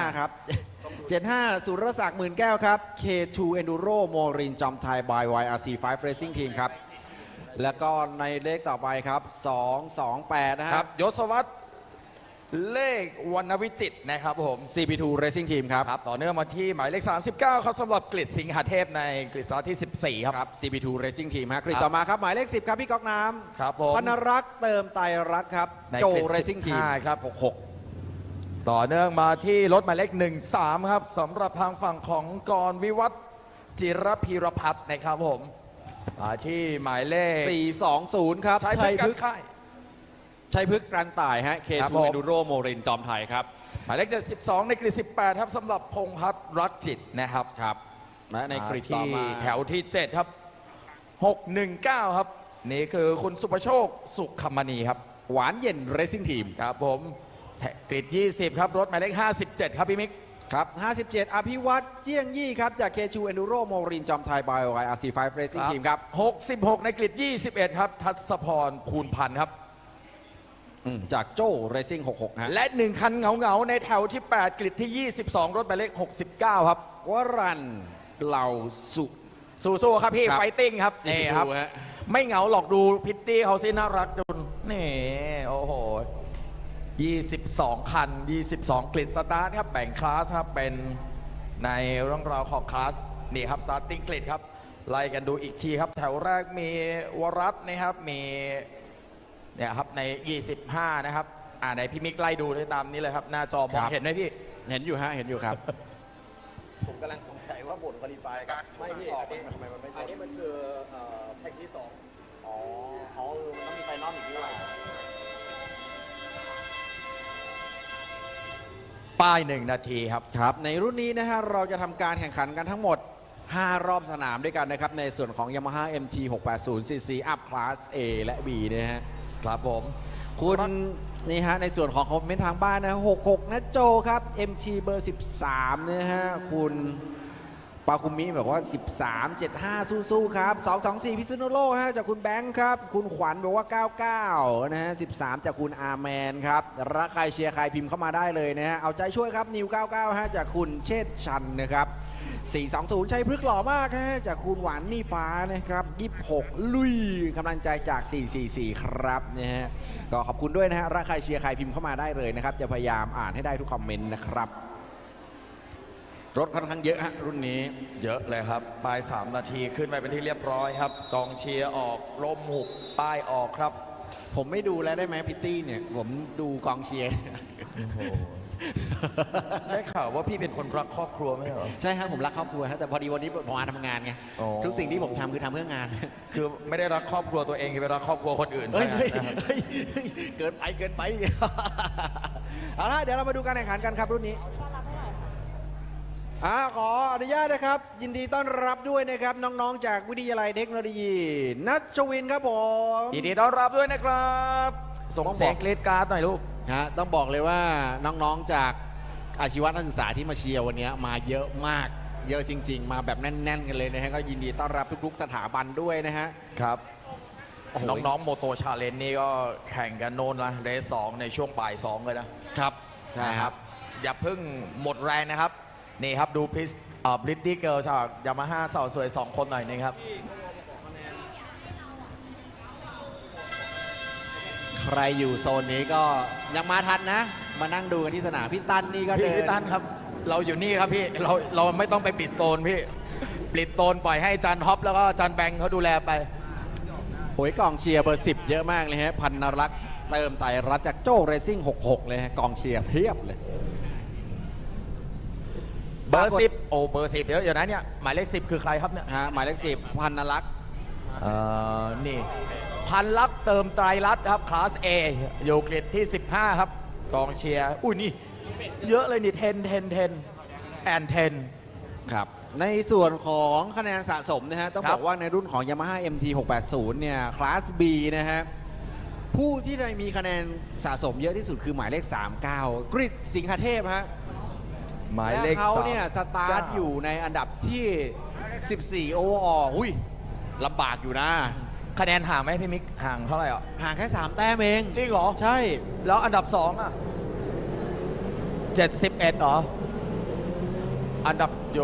5ครับ 75 สุรศักดิ์หมื่นแก้วครับ K2 Enduro โมรินจอมไทย by YRC5 Racing Team ครับ แล้วก็ในเลขต่อไปครับ 228 นะคครัรับบยศวัตรเลขวรรณวิจิตรนะครับผม CP2 Racing Team ครับ ครับ ต่อเนื่องมาที่หมายเลข 39 ครับสำหรับกฤษสิงหาเทพในกฤษณะที่ 14 ครับ ครับ CP2 Racing Team ฮะกริดครับต่อมาครับ หมายเลข 10 ครับ พี่ก๊อกน้ครับผมำพนรักษ์เติมไตรรัตน์ครับ ในโจ กฤษ Racing Team 15ครับ 66 ต่อเนื่องมาที่รถหมายเลข13 ครับสำหรับทางฝั่งของกรวิวัฒน์จิรพีรพัฒน์นะครับผมมาที่หมายเลข420 ครับ ใช้ชัเพื่ยอพฤกากรษ์ ค่าย ชัยพฤกษ์กรันต่ายฮะครับ K2 ผม Enduro โมรินจอมไทยครับหมายเลข72ในกฤษ18 ครับสำหรับพงษ์พัฒน์รักจิตนะครับครับและในกริดต่อที่มาแถวที่ 7 ครับ 619 ครับ นี่คือคุณสุประโชคสุขมณีครับ หวานเย็น Racing Team ครับผมแถ กริด20 ครับ รถหมายเลข57 ครับ พี่มิก ครับ 57 อภิวัตเจียงยี่ครับ จาก K2 Enduro โมรินจอมไทย by YRC5 Racing Team ครับ 66 ในกริด21 ครับ ทัศพรคูณพันธ์ครับอืมจากโจ้ Racing 66 ฮะ และหนึ่งคันเหงาเหงาๆ ในแถวที่ 8 กริดที่ 22 รถหมายเลข 69 ครับ วรันเหล่าสุสู้ๆครับพี่ครับไฟติ้งครับสี่นี่ครับดูฮะไม่เหงาหรอกดูพิตตี้เขาสิน่ารักจุนนี่โอ้โห 22 คัน 22กริดสตาร์ทครับ แบ่งคลาสครับ เป็นในเรื่องราวของคลาส นี่ครับสตาร์ติ้งกริดครับ ไล่กันดูอีกทีครับ แถวแรกมีวรัตน์นะครับ มี เนี่ยครับ ใน 25 นะครับ อ่าในพี่มิกไล่ดูได้ตามนี้เลยครับ หน้าจอมองเห็นไหมพี่ เห็นอยู่ฮะ เห็นอยู่ครับ ผมกำลังสงสัยว่าบทคอลิฟายกับไม่พี่อันนี้ทำไมมันไม่อันนี้มันคือเอ่อแท็กที่สองอ๋ออ๋อเออมันต้องมีไฟนอลอีกด้วย ป้ายหนึ่งนาทีครับครับ ในรุ่นนี้นะฮะเราจะทำการแข่งขันกันทั้งหมด 5 รอบสนามด้วยกันนะครับ ในส่วนของ Yamaha MT 680 cc Up Class A และ B นะฮะครับผม คุณนี่ฮะในส่วนของคอมเมนต์ทางบ้านนะ 66 นะโจครับ MT เบอร์ 13นะฮะคุณ ปาคุมิบอกว่า 13 75 สู้ๆครับ224 พิษณุโลกฮะจากคุณแบงค์ครับ คุณขวัญบอกว่า 99 นะฮะ 13 จากคุณอาร์แมนครับรักใครเชียร์ใครพิมพ์เข้ามาได้เลยนะฮะ เอาใจช่วยครับ นิว 99 ฮะ จากคุณเชษชันนะครับ 420 ใช้พฤกหล่อมากฮะ จากคุณหวานนี่ฟ้านะครับ 26 ลุยกำลังใจจาก 444 ครับนะฮะก็ขอบคุณด้วยนะฮะรักใครเชียร์ใครพิมพ์เข้ามาได้เลยนะครับจะพยายามอ่านให้ได้ทุกคอมเมนต์นะครับ รถค่อนข้างเยอะฮะรุ่นนี้ เยอะเลยครับปลาย 3 นาทีขึ้นไปเป็นที่เรียบร้อยครับ กองเชียร์ออกลมหุบป้ายออกครับ ผมไม่ดูแล้วได้ไหมพิตตี้เนี่ย ผมดูกองเชียร์ ได้ข่าวว่าพี่เป็นคนรักครอบครัวไม่ใช่เหรอ ใช่ครับผมรักครอบครัวฮะแต่พอดีวันนี้ผมมาทำงานไงอ๋อ ทุกสิ่งที่ผมทำคือทำเพื่องานคือไม่ได้รักครอบครัวตัวเองคือไปรักครอบครัวคนอื่นเฮ้ยซะเฮ้ยงั้นนะครับเฮ้ยเฮ้ยเกินไปเกินไป เอาละเดี๋ยวเรามาดูการแข่งขันกันครับรุ่นนี้ อ่าขออนุญาตนะครับ ยินดีต้อนรับด้วยนะครับน้องๆ จากวิทยาลัยเทคโนโลยีนัชวินครับผมยินดีต้อนรับด้วยนะครับส่งเสียงกรีดกราร์ดหน่อยลูกฮะต้องบอกเลยว่าน้องๆจากอาชีวนักศึกษาที่มาเชียร์วันนี้มาเยอะมากเยอะจริง ๆ มาแบบแน่น ๆ กันเลยนะฮะก็ยินดีต้อนรับทุกๆสถาบันด้วยนะฮะครับโอ้โหน้องๆโมโตชาเลนนี่ก็แข่งกันโน่นนะเรสสองในช่วงบ่ายสองเลยนะครับใช่นะคครัรับบอย่าเพิ่งหมดแรงนะครับ นี่ครับดูพิสบลิตตี้เกิลจากยามาฮ่าสาวสวย 2 คนหน่อยนึงครับ ใครอยู่โซนนี้ก็ยังมาทันนะ มานั่งดูกันที่สนามพี่ตั้นนี่ก็พี่เดินพี่ตั้นครับ เราอยู่นี่ครับพี่เราเราไม่ต้องไปปิดโซนพี่ปิดโซนปล่อยให้จันฮอปแล้วก็จันแบงค์เขาดูแลไปโหยกองเชียร์เบอร์10เยอะมากเลยฮะพันนรักษ์เติมไตรรัตน์จากโจ้เรซิ่ง66 เลยฮะกองเชียร์เพียบเลย เบอร์สิบโอ้เบอร์สิบเดี๋ยวเดี๋ยวนะเนี่ยหมายเลขสิบคือใครครับเนี่ยฮะหมายเลข10พันนรักษ์เอ่อนี่พันลักษณ์เติมไตรรัตน์ครับคลาส A อยู่เกรดที่ 15 ครับกองเชียร์อุ้ยนี่ เยอะเลยนี่10 10 10 and 10ครับ ในส่วนของคะแนนสะสมนะฮะ ต้องครับบอกว่าในรุ่นของ Yamaha MT 680เนี่ย คลาส B นะฮะ ผู้ที่ได้มีคะแนนสะสมเยอะที่สุดคือหมายเลข 39 กริดสิงหเทพฮะ หมายเลขและเขาสาม เนี่ยสตาร์ทอยู่ในอันดับที่ 14 โอเวอร์อออุ้ยลำบากอยู่นะ คะแนนห่างไหมพี่มิกห่างเท่าไหร่อะ ห่างแค่ 3 แต้มเอง จริงเหรอ ใช่ แล้วอันดับ 2 อะ 71เหรอ อันดับโย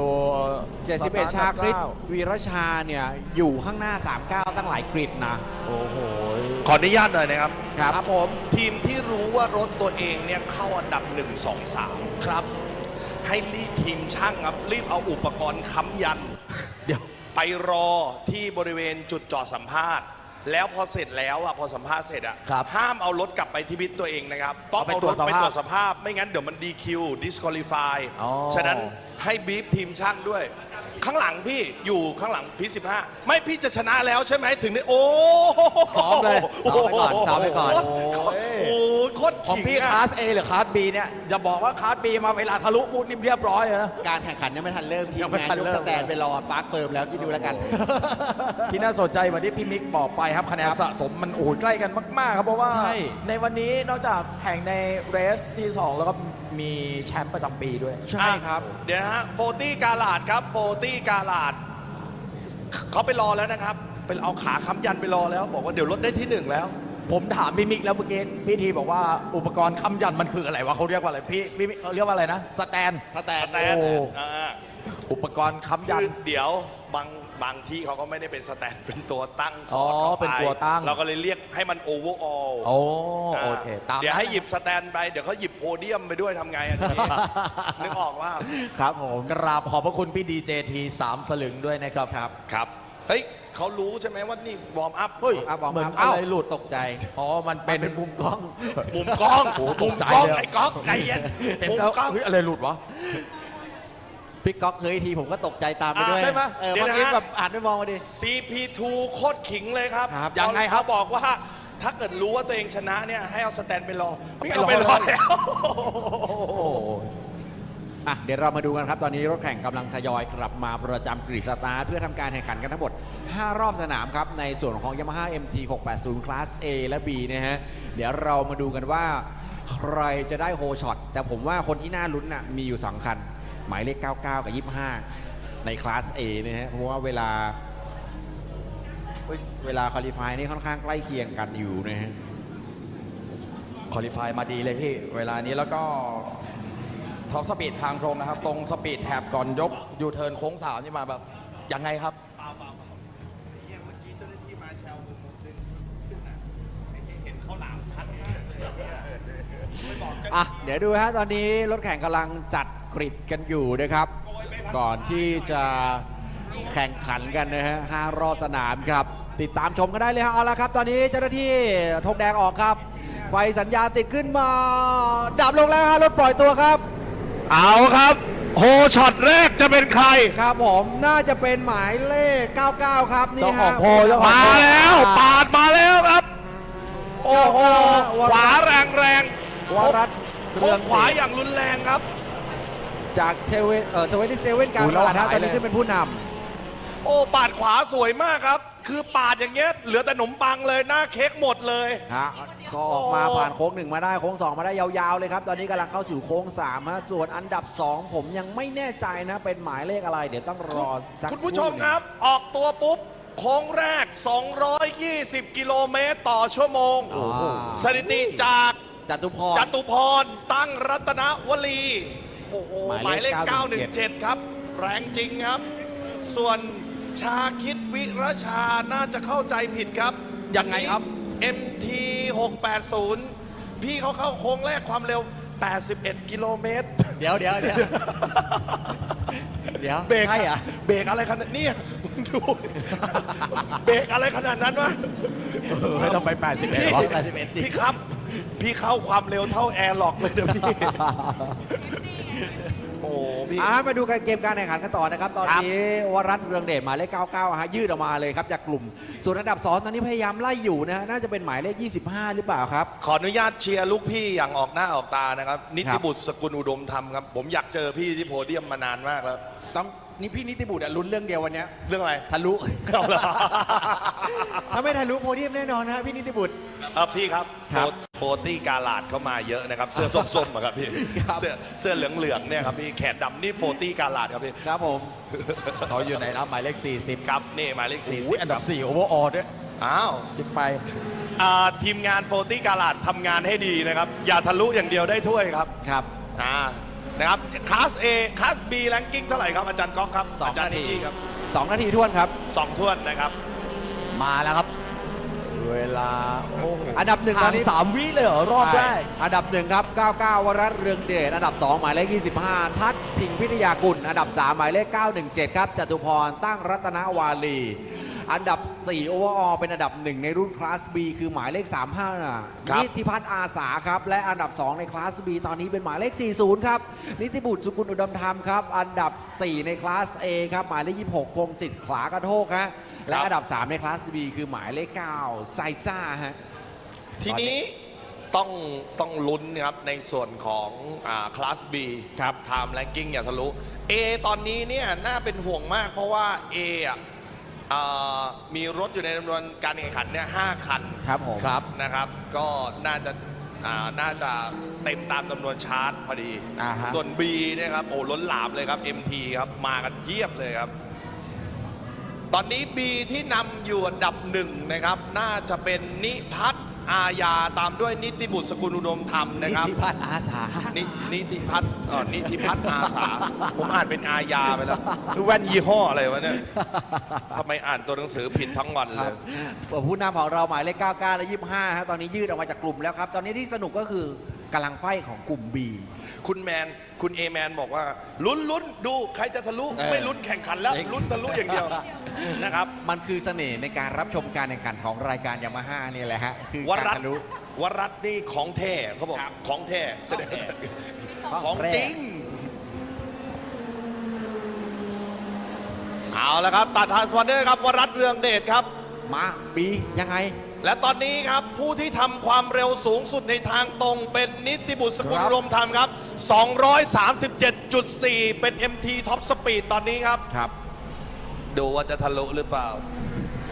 71 ชาคริตวีรชาเนี่ย อยู่ข้างหน้า 39 ตั้งหลายกริดนะ โอ้โห ขออนุญาตหน่อยนะครับ ครับผม ทีมที่รู้ว่ารถตัวเองเนี่ยเข้าอันดับ 1 2 3 ครับ ให้รีบทีมช่างครับรีบเอาอุปกรณ์ค้ำยัน เดี๋ยว ไปรอที่บริเวณจุดจอดสัมภาษณ์ แล้วพอเสร็จแล้วอะพอสัมภาษณ์เสร็จอะครับห้ามเอารถกลับไปที่พิทตัวเองนะครับต้องเอาไปเอาตรรวถจสภาพไปตรวจสภาพ ไม่งั้นเดี๋ยวมัน DQ disqualify อ๋อ ฉะนั้น ให้บีฟทีมช่างด้วย ข้างหลังพี่อยู่ข้างหลังพีสิบห้าไม่พี่จะชนะแล้วใช่ไหมถึงได้โอ้ซ้อมเลยซ้อมไปก่อนซ้อมไปก่อนโโหโอ้โหโคตรของขิงพี่อะคลาส A หรือคลาส B เนี่ยอย่าบอกว่าคลาส B มาเวลาทะลุบูธนี่เรียบร้อยเลยนะ การแข่งขันยังไม่ทันเริ่มทียัมงไม่งานทันยกเริ่ม สแตนไปรอปาร์คเฟิร์มแล้วคิดดูแล้วกัน ที่น่าสนใจเหมือนที่พี่มิกบอกไปครับคะแนนสะสมมันโอ้โหใกล้กันมาก ๆ ครับ เพราะว่าใช่ ในวันนี้นอกจากแข่งในเรสที่ 2 แล้วก็มีแชมป์ประจำปีด้วย ใช่ครับอะเดี๋ยวนะฮะโฟตี้กาลาดครับโฟตี้กาลาดเขาไปรอแล้วนะครับไปเอาขาค้ำยันไปรอแล้ว บอกว่าเดี๋ยวรถได้ที่หนึ่งแล้ว ผมถามพี่มิกแล้วเมื่อกี้พี่ทีบอกว่าอุปกรณ์ค้ำยันมันคืออะไรวะเขาเรียกว่าอะไรพี่พี่มิกเขาเรียกว่าอะไรนะสแตนสแตนสแตนโอ้อ่าอุปกรณ์ค้ำยัน คือเดี๋ยวบาง บางที่เขาก็ไม่ได้เป็นสแตนเป็นตัวตั้งสอดอ๋อเข้าไปเป็นตัวตั้ง เราก็เลยเรียกให้มันโอเวอร์ออลโอ้โอเคตามเดี๋ยวให้หยิบนั้นสแตนไปเดี๋ยวเขาหยิบโพเดียมไปด้วยทำไงอันนี้ นึกออกว่าครับผมกราบขอบพระคุณพี่ดีเจทีสามสลึงด้วยนะครับครับครับเฮ้ยเขารู้ใช่ไหมว่านี่วอร์มอัพ เฮ้ยอะบอกเหมือนอ้าวอะไรหลุดตกใจอ๋อมันเป็เป็นนมุมกล้อง มุมกล้องโอ้โหตมุกมใจกล้องเลย ไอ้กล้องใจเย็นเป็นมุมแล้วกล้อง เฮ้ยอะไรหลุดวะ พี่ก๊อกเฮ้ยทีผมก็ตกใจตามไปด้วยอ่าใช่ไหมเออเดี๋ยวเมื่อกี้นะแบบอ่านไม่มองมาดิ CP2 โคตรขิงเลยครับครับยังไงครับบอกว่าถ้าเกิดรู้ว่าตัวเองชนะเนี่ยให้เอาสแตนไปรอไม่เอาไปรอแล้วอะเดี๋ยวเรามาดูกันครับ ตอนนี้รถแข่งกำลังทยอยกลับมาประจำกรีดสตาร์ทเพื่อทำการแข่งขันกันทั้งหมด 5 รอบสนามครับ ในส่วนของ Yamaha MT 680 Class A และ B นะฮะ เดี๋ยวเรามาดูกันว่า ใครจะได้โฮช็อตแต่ผมว่าคนที่น่าลุ้นน่ะมีอยู่2คัน หมายเลข 99 กับ 25 ในคลาส A นะฮะเพราะว่าเวลาเฮ้ยเวลาคอลี่ฟายนี่ค่อนข้างใกล้เคียงกันอยู่นะฮะคอลี่ฟายมาดีเลยพี่ เวลานี้แล้วก็ท็อปสปีดทางตรงนะครับ ตรงสปีดแถบก่อนยกยูเทิร์นโค้งสามนี่มาแบบยังไงครับอะเดี๋ยวดูฮะตอนนี้รถแข่งกำลังจัด กริดกันอยู่นะครับ ก่อนที่จะแข่งขันกันนะฮะห้ารอบสนามครับ ติดตามชมกันได้เลยฮะเอาละครับ ตอนนี้เจ้าหน้าที่ธงแดงออกครับ ไฟสัญญาณติดขึ้นมาดับลงแล้วฮะรถปล่อยตัวครับ เอาครับ โฮช็อตแรกจะเป็นใคร ครับผมน่าจะเป็นหมายเลข 99 ครับนี่เจ้าขฮะองโพลเจ้าของ มาแล้วปาดมาแล้วครับ โอ้โห ขวาแรงแรงวรัตน์โค้เรืองงขวาอย่างรุนแรงครับ จากเทเวเอ่อทเวนตี้เซเว่นการโอ้แล้วตลาดฮะหายตอนนี้เลยขึ้นเป็นผู้นำโอ้ปาดขวาสวยมากครับ คือปาดอย่างเงี้ยเหลือแต่ขนมปังเลยหน้าเค้กหมดเลยฮะก็ออกมาผ่านโค้งหนึ่งมาได้โค้งสองมาได้ยาวๆเลยครับ ตอนนี้กำลังเข้าสู่โค้งสามฮะส่วนอันดับ2ผมยังไม่แน่ใจนะ เป็นหมายเลขอะไร เดี๋ยวต้องรอสักคุณผู้ชมหนึ่งครับ ออกตัวปุ๊บ โค้งแรก 220 กิโลเมตรต่อชั่วโมงโอ้โหสถิติจากจตุพรจตุพรตั้งรัตนวลี โอ้โหหหมามายยเลเลขข917 ครับ แรงจริงครับ ส่วนชาคิดวิรชาน่าจะเข้าใจผิดครับ ยังไงครับ MT 680 พี่เขาเข้าโค้งแรกความเร็ว 81 กิโลเมตร เดี๋ยวเดี๋ยวเดี๋ยวเดี๋ยวเบรกใช่เหรอะเบรกอะไรขนาดนี้มึงดูเบรกอะไรขนาดนั้นวะไม่ต้องไป 81พี่หรอ81จริงพี่ครับ พี่เข้าความเร็วเท่าแอร์ล็อกเลยนะพี่ โอ้พี่อะมาดูการเกมการแข่งขันกันต่อนะครับ ตอนนี้วรัตน์เรืองเดชหมายเลข 99 ฮะยืดออกมาเลยครับจากกลุ่ม ส่วนอันดับ 2 ตอนนี้พยายามไล่อยู่นะฮะน่าจะเป็นหมายเลข 25 หรือเปล่าครับ ขออนุญาตเชียร์ลูกพี่อย่างออกหน้าออกตานะครับ นิครัติบบุตรสกุลอุดมธรรมครับ ผมอยากเจอพี่ที่โพเดียมมานานมากแล้ว ต้องนี่พี่นิติบุตรอะลุ้นเรื่องเดียววันเนี้ยเรื่องอะไรทะลุ เอาเหรอถ้าไม่ทะลุโพเดียมแน่นอนนะฮะพี่นิติบุตรเออพี่ครับครับโฟตี้กาลาดเข้ามาเยอะนะครับ เสื้อส้มๆอะครับพี่ครับ เสื้อเสื้อเหลืองๆเนี่ยครับพี่แขนดำนี่โฟตี้กาลาดครับพี่ครับผมเขาอยู่ในรับหมายเลข 40ครับนี่หมายเลขสี่อุ้ยอันดับ4โอเวอร์ออด้วยอ้าวขึ้นไป อ่าทีมงานโฟตี้กาลาดทำงานให้ดีนะครับ อย่าทะลุอย่างเดียวได้ถ้วยครับ ครับ อ่า นะครับคลาส A คลาส B แรงกิ้งเท่าไหร่ครับอาจารย์ก๊อกครับสองอาจารย์นาทีนิกกี้ครับสองนาทีท้วนครับ สองถ้วนนะครับ มาแล้วครับเวลาโอ้โหอันดับหนึ่งตห่าอนงนี้สามวิเลยเหรอรอบแรกใช่อันดับหนึ่งครับ 99 วรัตน์เรืองเดช อันดับ 2 หมายเลข 25 ทัศน์พิงพิทยากุล อันดับ 3 หมายเลข 917 ครับจตุพร ตั้งรัตนวาลี อันดับ 4 โอเวอร์ออเป็นอันดับ 1 ในรุ่นคลาส B คือหมายเลข 35น่ะครับนิติพัฒน์อาสาครับ และอันดับ 2 ในคลาส B ตอนนี้เป็นหมายเลข 40 ครับ นิติบุตรสุกุลอุดมธรรมครับ อันดับ 4 ในคลาส A ครับ หมายเลข 26 พงศิษฐ์ขลากระโทกฮะและอันดับ 3 ในคลาส B คือหมายเลข 9 ไซซ่าฮะทีนี้ต้องต้องลุ้นนะครับในส่วนของคลาส B ครับ Time Ranking อย่าทะลุ A ตอนนี้เนี่ยน่าเป็นห่วงมากเพราะว่า A อะ อ่ามีรถอยู่ในจำนวนการแข่งขันเนี่ยห้าคันครับผม ครับนะครับ ก็น่าจะอ่าน่าจะเต็มตามจำนวนชาร์จพอดี อ่าฮะ ส่วน B เนี่ยครับโอ้ล้นหลามเลยครับ MT ครับมากันเยียบเลยครับ ตอนนี้ B ที่นำอยู่อันดับหนึ่งนะครับ น่าจะเป็นนิพัฒน์ อาญาตามด้วยนิติบุตรสกุลอุดมธรรมนะครับ นิติพัฒน์อาสา นินิติพัฒน์เอ่อนิติพัฒน์อาสา ผมอ่านเป็นอาญาไปแล้วคือแว่นยี่ห้ออะไรวะเนี่ยทำไมอ่านตัวหนังสือผิดทั้งวันคเลรับยผู้นำของเราหมายเลข 99 และ 25ครับตอนนี้ยืดออกมาจากกลุ่มแล้วครับ ตอนนี้ที่สนุกก็คือ กำลังไฟของกลุ่ม B คุณแมน คุณเอแมนบอกว่า ลุ้นลุ้นดูใครจะทะลุ เออไม่ลุ้นแข่งขันแล้วเอ๊ะลุ้นทะลุอย่างเดียวนะครับ มันคือเสน่ห์ในการรับชมการแข่งขันของรายการยามาฮ่านี่แหละฮะคือวการรัตทะลุ วรัตนี่ของแท้เขาบอกของแท้แสดงของจริง เอาละครับ ตัดทานสปอนเนอร์ครับวรัตเรืองเดชครับ มา B ยังไง และตอนนี้ครับผู้ที่ทำความเร็วสูงสุดในทางตรงเป็นนิติบุตรสกุลครับ รวมธรรมครับ 237.4 เป็น MT Top Speed ตอนนี้ครับ ครับดูว่าจะทะลุหรือเปล่า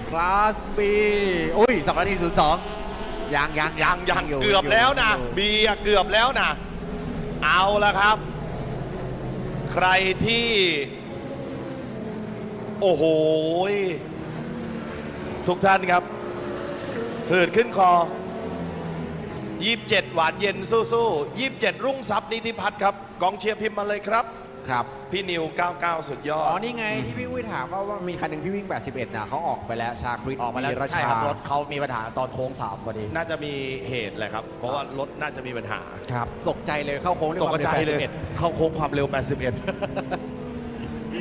คลาส B อุ้ย2นาที02ยังยังยังยังยู่เกือบแล้วนะอยู่บีอะเกือบแล้วนะ เอาละครับ ใครที่ โอ้โหยทุกท่านครับ หืดขึ้นคอ 27 หวานเย็นสู้ๆ27 รุ่งทรัพย์นิติพัฒน์ครับกองเชียร์พิมพ์มาเลยครับ ครับ พี่นิว 99 สุดยออ๋อ ด นี่ไงที่พี่อุ้ยถามว่าว่ามีคันหนึ่งพี่วิ่ง 81นะเขาออกไปแล้วชาคริตออกมาแล้วรใช่ชาครับรถเขามีปัญหาตอนโค้งสามพอดี น่าจะมีเหตุแหละครับ เพราะว่ารถน่าจะมีปัญหาครับตกใจเลยเข้าโค้งด้วยตคกวามใจเร็วเลย81เข้าโค้งความเร็ว 81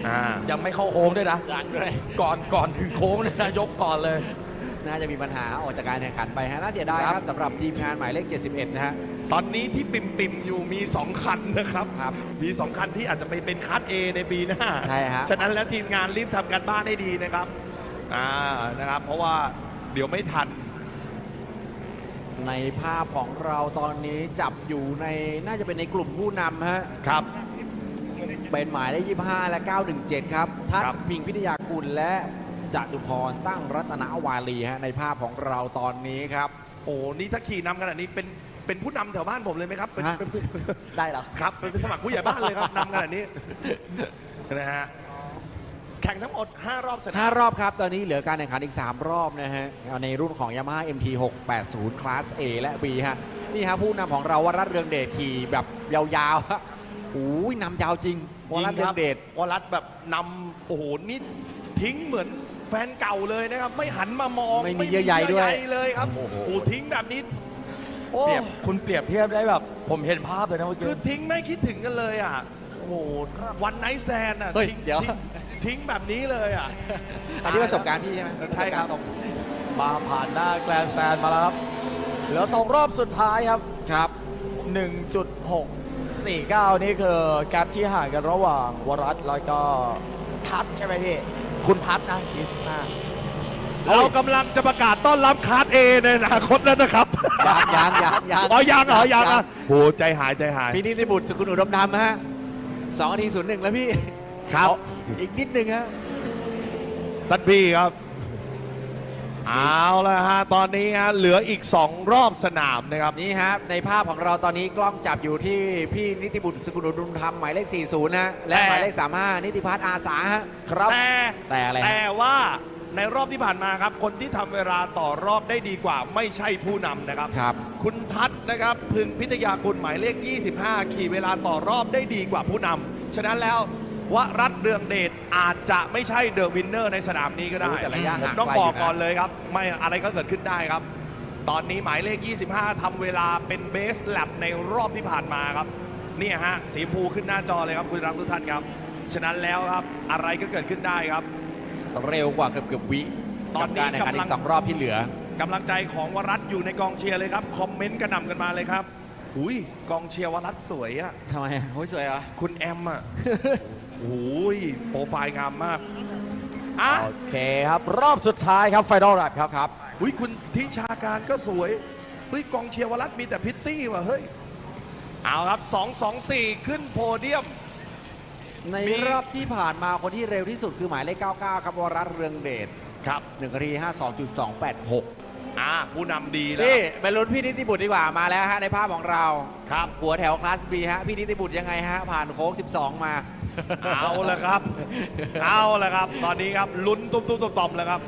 อ่ายังไม่เข้าโค้งด้วยนะยังด้วยก่อนก่อนถึงโค้งเลยนะยกก่อนเลย น่าจะมีปัญหาออกจากการแข่งขันไปฮะน่าเสียดายครับครับสำหรับทีมงานหมายเลข 71 นะฮะ ตอนนี้ที่ปิ่มปิมๆอยู่มี 2 คันนะครับครับมี2คันที่อาจจะไปเป็นคัส A ในปีหน้าใช่ฮะ ฉะนั้นแล้วทีมงานรีบทำกันบ้านให้ดีนะครับอ่านะครับ เพราะว่าเดี๋ยวไม่ทัน ในภาพของเราตอนนี้จับอยู่ในน่าจะเป็นในกลุ่มผู้นำฮะ ครับ เป็นหมายเลข 25 และ 917 ครับทัศครับน์พิงพิทยากุลและ จตุพรตั้งรัตนวาลีฮะในภาพของเราตอนนี้ครับ โอ้นี่ถ้าขี่นำขนาดนี้เป็นเป็นผู้นำแถวบ้านผมเลยไหมครับเป็นฮะ เป็นผู้ได้เหรอ ครับเป็นสมัครผู้ใหญ่บ้านเลยครับนำขนาดนี้นะฮะแข่งทั้งหมด 5 รอบสนาม5รอบครับ ตอนนี้เหลือการแข่งขันอีก 3 รอบนะฮะเอาในรุ่นของ Yamaha MT 680คลาส A และ B ฮะ นี่ฮะผู้นำของเราวรัตน์เรืองเดชขี่แบบยาวๆฮะโอ้ยนำยาวจริงวรัตน์เรืองเดช วรัตแบบนำโอ้โหนี่ทิ้งเหมือน แฟนเก่าเลยนะครับ ไม่หันมามองไม่มีเยื่อใยด้วย เอเลยครับโอ้โห ทิ้งแบบนี้โอ้เปรียบคุณเปรียบเทียบได้แบบ ผมเห็นภาพเลยนะเมื่อคืกี้ อทิ้งไม่คิดถึงกันเลยอะโอ้โหวันไนท์แซนอะเฮ้ยทิ้งเดี๋ยว ทิ้งทิ้งแบบนี้เลยอะ อันนี้ประสบการณ์พี่ใช่ไหมใช่ครับ ปะสกาตงมาผ่านหน้าแกรนด์สแตนมาแล้วครับ เหลือสองรอบสุดท้ายครับ ครับ 1.649 นี่คือแกลบที่ห่างกันระหว่างวรัตน์แล้วก็ทัศน์ใช่ไหมพี่ คุณพัฒน์นะ 25เรากำลังจะประกาศต้อนรับคาร์ดเอในอนาคตแล้วนะครับยางยางยางยางอ๋อยังเหรอยังอะโหใจหายใจหาย พี่นิติบุตรสกุลอุดมธรรมฮะสองนาทีศูนย์หนึ่งแล้วพี่ครับ อีกนิดนึงฮะท่านพี่ครับ เอาละฮะตอนนี้ฮะเหลืออีก 2 รอบสนามนะครับ นี่ฮะในภาพของเราตอนนี้กล้องจับอยู่ที่พี่นิติบุตรสกุลอุดมธรรมหมายเลข 40ฮะและแต่ หมายเลข 35 นิติพัฒน์อาสาฮะครับ แต่แต่อะไรฮะ แต่ว่าในรอบที่ผ่านมาครับ คนที่ทำเวลาต่อรอบได้ดีกว่าไม่ใช่ผู้นำนะครับ ครับ คุณทัศน์นะครับ พึงพิทยากุลหมายเลข 25 ขี่เวลาต่อรอบได้ดีกว่าผู้นำฉะนั้นแล้ว วรัตน์เรืองเดชอาจจะไม่ใช่เดอะวินเนอร์ในสนามนี้ก็ได้โอ้แต่ระยะผมห่างต้องไกลบอกอยู่นะก่อนเลยครับ ไม่อะไรก็เกิดขึ้นได้ครับ ตอนนี้หมายเลข 25 ทำเวลาเป็นเบสแลปในรอบที่ผ่านมาครับ เนี่ยฮะ สีชมพูขึ้นหน้าจอเลยครับคุณรักทุกท่านครับ ฉะนั้นแล้วครับอะไรก็เกิดขึ้นได้ครับ เร็วกว่าเกือบเกือบๆวิตอนนี้กับการแข่งขันกำลัอีงกสองรอบที่เหลือ กำลังใจของวรัตน์อยู่ในกองเชียร์เลยครับ คอมเมนต์กระหน่ำกันมาเลยครับหุยกองเชียร์วรัตน์สวยอะทำไมอะโอ้ยสวยเหรอ คุณแอมอะ โอ้ยโปรไฟล์งามมากอะโอเคครับ รอบสุดท้ายครับไฟนอลแรปครับครับหุยคุณทิชาการก็สวยเฮ้ยกองเชียร์วรัตน์มีแต่พิตตี้ว่ะเฮ้ยเอาครับ 2 2 4 ขึ้นโพเดียม ในมี รอบที่ผ่านมาคนที่เร็วที่สุดคือหมายเลข 99 ครับวรัตน์เรืองเดชครับ1นาที52.286 อ่าผู้นำดีแล้วนี่ไปลุ้นพี่นิติบุตรดีกว่ามาแล้วฮะในภาพของเรา ครับ หัวแถวคลาส B ฮะ พี่นิติบุตรยังไงฮะ ผ่านโค้ง 12 มา เอาละครับ เอาละครับ ตอนนี้ครับลุ้นตุ้มตุ้มต่อมๆแล้วครับ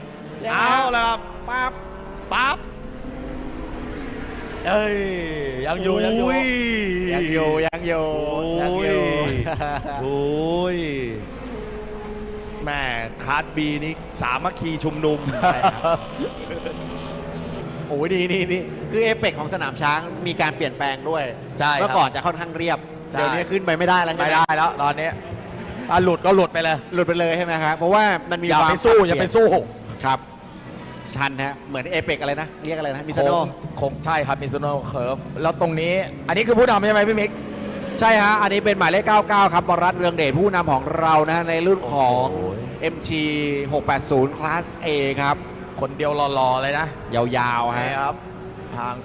ยังไง เอาละครับปั๊บปั๊บเอ้ยยังอยู่ยังอยู่ยังอยู่ยังอยู่ยังอยู่ โอ้ยแหม่คาร์ดบีนี่สามัคคีชุมนุม โอ้ยดีนี่นี่คือเอเปกของสนามช้างมีการเปลี่ยนแปลงด้วยใช่ครับเมื่อก่อนจะค่อนข้างเรียบ ใช่ เดี๋ยวนี้ขึ้นไปไม่ได้แล้วใช่ไม่ไหมได้แล้วตอนนี้ อะหลุดก็หลุดไปเลย หลุดไปเลยใช่ไหมครับเพราะว่ามันมีอย่าควมไปสู้ปรับอย่าเปไปลี่นสู้ครับชันฮะเหมือนเอเปกอะไรนะเรียกอะไรนะมิซาโค้โนงโค้งใช่ครับมิซูโน่เคิร์ฟแล้วตรงนี้ อันนี้คือผู้นำใช่ไหมพี่มิกใช่ฮะ อันนี้เป็นหมายเลข 99 ครับบรัตน์เรืองเดชผู้นำของเรานะฮะในรุ่นของโอ้โห MT 680 Class A ครับ คนเดียวรอๆเลยนะ ยาวๆฮะครับห่าง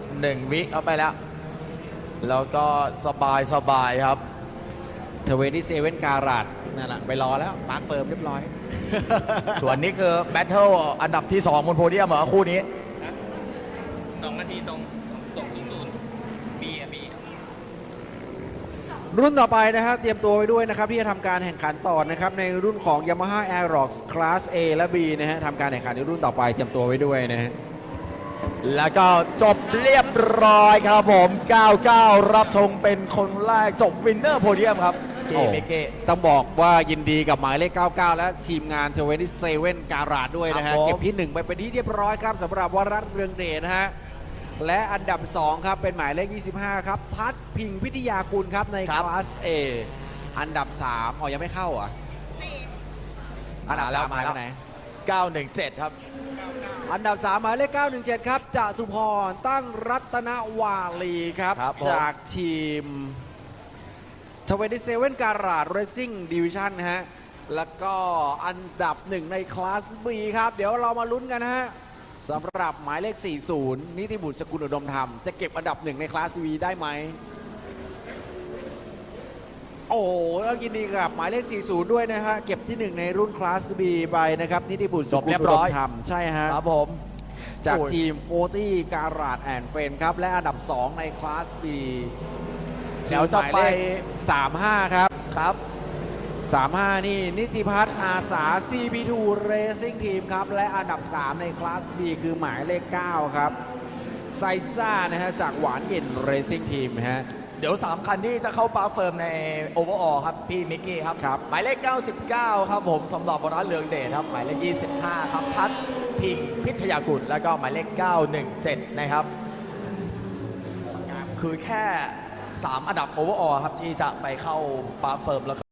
2.1 วิเอาไปแล้ว แล้วก็สบายสบายครับ27การัตนั่นแหละไปรอแล้วปาร์คเฟิร์มเรียบร้อย ส่วนนี้คือแบทเทิลอันดับที่ 2 บนโพเดียมเหรอคู่นี้สองนาทีตรงตรงศูนย์ศูนย์มีอะมีรุ่นต่อไปนะฮะเตรียมตัวไว้ด้วยนะครับ ที่จะทำการแข่งขันต่อนะครับ ในรุ่นของ Yamaha Aerox Class A และ B นะฮะทำการแข่งขันในรุ่นต่อไปเตรียมตัวไว้ด้วยนะฮะแล้วก็จบเรียบร้อยครับผม 99 รับชมเป็นคนแรกจบวินเนอร์โพเดียมครับเจ โอ้เมเกต้องบอกว่ายินดีกับหมายเลข 99 และทีมงาน27การาดด้วยนะครัฮะ บผม เก็บที่ 1 ไปเป็นที่เรียบร้อยครับสำหรับวรัตน์เรืองเดชนะฮะ และอันดับ 2 ครับ เป็นหมายเลข 25 ครับ ทัศน์พิงพิทยากุลครับ ในคลาส A อันดับ 3อ๋อยังไม่เข้าเหรอะอันดับมาแล้วสามมามาแล้วที่ไหน 917 ครับ อันดับ3หมายเลข 917 ครับจตุพรตั้งรัตนวาลีครับ ครับผมจากทีม 27การาด Racing Division นะฮะ แล้วก็อันดับหนึ่งในคลาส B ครับ เดี๋ยวเรามาลุ้นกันนะฮะสำหรับหมายเลข 40 นิติบุตรสกุลอุดมธรรม จะเก็บอันดับหนึ่งในคลาส B ได้ไหม โอ้โหแล้วยินดีกับหมายเลข 40 ด้วยนะฮะ เก็บที่หนึ่งในรุ่นคลาส B ไปนะครับ นิติบุตรสจบกุลเรียบอุร้ดอมยธรรม ใช่ฮะครับผมจากโอ้ยทีม 40 การาดแอนเฟนครับ และอันดับ 2 ในคลาส B เดี๋ยวจะไปคือหมายเลข35 ครับครับ 35 นี่นิติพัฒน์อาสา CP2 Racing Team ครับ และอันดับ 3 ในคลาส B คือหมายเลข 9 ครับ ไซซ่านะฮะ จากหวานเย็น Racing Team ฮะ เดี๋ยว 3 คันที่จะเข้าปาร์คเฟิร์มในโอเวอร์ออครับ พี่มิกกี้ครับ ครับ หมายเลข 99 ครับผมสำหรับบรัตน์เรืองเดชครับ หมายเลข 25 ครับ ทัศน์พิงพิทยากุลแล้วก็หมายเลข 917 นะครับ คือแค่ 3 อันดับโอเวอร์ออครับที่จะไปเข้าปาร์เฟิร์มแล้วก็